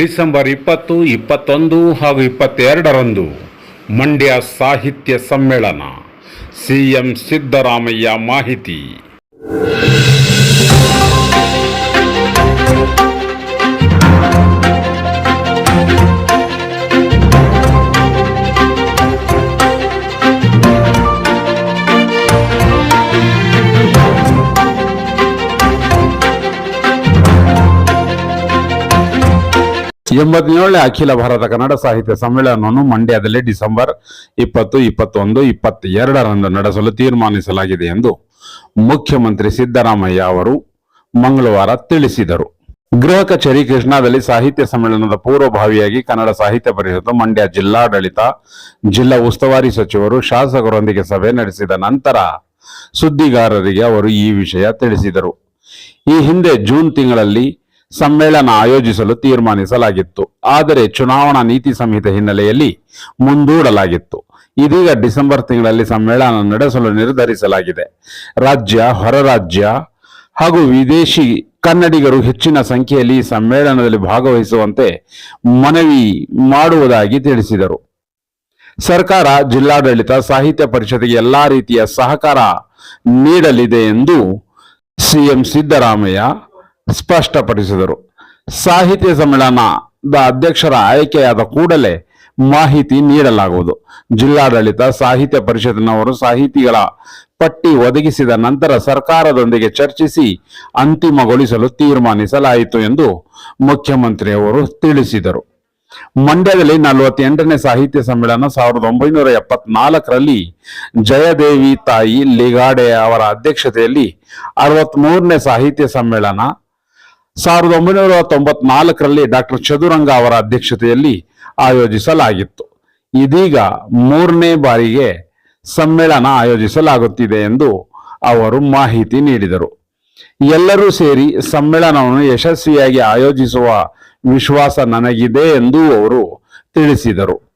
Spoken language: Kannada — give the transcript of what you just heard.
ಡಿಸೆಂಬರ್ ಇಪ್ಪತ್ತು ಇಪ್ಪತ್ತೊಂದು ಹಾಗೂ ಇಪ್ಪತ್ತೆರಡರಂದು ಮಂಡ್ಯ ಸಾಹಿತ್ಯ ಸಮ್ಮೇಳನ. ಸಿಎಂ ಸಿದ್ದರಾಮಯ್ಯ ಮಾಹಿತಿ. ಎಂಬತ್ತೇಳನೇ ಅಖಿಲ ಭಾರತ ಕನ್ನಡ ಸಾಹಿತ್ಯ ಸಮ್ಮೇಳನವನ್ನು ಮಂಡ್ಯದಲ್ಲಿ ಡಿಸೆಂಬರ್ ಇಪ್ಪತ್ತು, ಇಪ್ಪತ್ತೊಂದು, ಇಪ್ಪತ್ತೆರಡರಂದು ನಡೆಸಲು ತೀರ್ಮಾನಿಸಲಾಗಿದೆ ಎಂದು ಮುಖ್ಯಮಂತ್ರಿ ಸಿದ್ದರಾಮಯ್ಯ ಅವರು ಮಂಗಳವಾರ ತಿಳಿಸಿದರು. ಗೃಹ ಕಚೇರಿ ಕೃಷ್ಣಾದಲ್ಲಿ ಸಾಹಿತ್ಯ ಸಮ್ಮೇಳನದ ಪೂರ್ವಭಾವಿಯಾಗಿ ಕನ್ನಡ ಸಾಹಿತ್ಯ ಪರಿಷತ್ತು ಮಂಡ್ಯ ಜಿಲ್ಲಾಡಳಿತ, ಜಿಲ್ಲಾ ಉಸ್ತುವಾರಿ ಸಚಿವರು, ಶಾಸಕರೊಂದಿಗೆ ಸಭೆ ನಡೆಸಿದ ನಂತರ ಸುದ್ದಿಗಾರರಿಗೆ ಅವರು ಈ ವಿಷಯ ತಿಳಿಸಿದರು. ಈ ಹಿಂದೆ ಜೂನ್ ತಿಂಗಳಲ್ಲಿ ಸಮ್ಮೇಳನ ಆಯೋಜಿಸಲು ತೀರ್ಮಾನಿಸಲಾಗಿತ್ತು. ಆದರೆ ಚುನಾವಣಾ ನೀತಿ ಸಂಹಿತೆ ಹಿನ್ನೆಲೆಯಲ್ಲಿ ಮುಂದೂಡಲಾಗಿತ್ತು. ಇದೀಗ ಡಿಸೆಂಬರ್ ತಿಂಗಳಲ್ಲಿ ಸಮ್ಮೇಳನ ನಡೆಸಲು ನಿರ್ಧರಿಸಲಾಗಿದೆ. ರಾಜ್ಯ ಹೊರ ರಾಜ್ಯ ಹಾಗೂ ವಿದೇಶಿ ಕನ್ನಡಿಗರು ಹೆಚ್ಚಿನ ಸಂಖ್ಯೆಯಲ್ಲಿ ಸಮ್ಮೇಳನದಲ್ಲಿ ಭಾಗವಹಿಸುವಂತೆ ಮನವಿ ಮಾಡುವುದಾಗಿ ತಿಳಿಸಿದರು. ಸರ್ಕಾರ ಜಿಲ್ಲಾಡಳಿತ, ಸಾಹಿತ್ಯ ಪರಿಷತ್ಗೆ ಎಲ್ಲಾ ರೀತಿಯ ಸಹಕಾರ ನೀಡಲಿದೆ ಎಂದು ಸಿಎಂ ಸಿದ್ದರಾಮಯ್ಯ ಸ್ಪಷ್ಟಪಡಿಸಿದರು. ಸಾಹಿತ್ಯ ಸಮ್ಮೇಳನದ ಅಧ್ಯಕ್ಷರ ಆಯ್ಕೆಯಾದ ಕೂಡಲೇ ಮಾಹಿತಿ ನೀಡಲಾಗುವುದು. ಜಿಲ್ಲಾಡಳಿತ, ಸಾಹಿತ್ಯ ಪರಿಷತ್ನವರು ಸಾಹಿತಿಗಳ ಪಟ್ಟಿ ಒದಗಿಸಿದ ನಂತರ ಸರ್ಕಾರದೊಂದಿಗೆ ಚರ್ಚಿಸಿ ಅಂತಿಮಗೊಳಿಸಲು ತೀರ್ಮಾನಿಸಲಾಯಿತು ಎಂದು ಮುಖ್ಯಮಂತ್ರಿ ಅವರು ತಿಳಿಸಿದರು. ಮಂಡ್ಯದಲ್ಲಿ ನಲವತ್ತೆಂಟನೇ ಸಾಹಿತ್ಯ ಸಮ್ಮೇಳನ ಸಾವಿರದ ಒಂಬೈನೂರ ಎಪ್ಪತ್ನಾಲ್ಕರಲ್ಲಿ ಜಯದೇವಿ ತಾಯಿ ಲಿಗಾಡೆ ಅವರ ಅಧ್ಯಕ್ಷತೆಯಲ್ಲಿ ಅರವತ್ಮೂರನೇ ಸಾಹಿತ್ಯ ಸಮ್ಮೇಳನ ಸಾವಿರದ ಒಂಬೈನೂರ ತೊಂಬತ್ನಾಲ್ಕರಲ್ಲಿ ಡಾಕ್ಟರ್ ಚದುರಂಗ ಅವರ ಅಧ್ಯಕ್ಷತೆಯಲ್ಲಿ ಆಯೋಜಿಸಲಾಗಿತ್ತು. ಇದೀಗ ಮೂರನೇ ಬಾರಿಗೆ ಸಮ್ಮೇಳನ ಆಯೋಜಿಸಲಾಗುತ್ತಿದೆ ಎಂದು ಅವರು ಮಾಹಿತಿ ನೀಡಿದರು. ಎಲ್ಲರೂ ಸೇರಿ ಸಮ್ಮೇಳನವನ್ನು ಯಶಸ್ವಿಯಾಗಿ ಆಯೋಜಿಸುವ ವಿಶ್ವಾಸ ನನಗಿದೆ ಎಂದು ಅವರು ತಿಳಿಸಿದರು.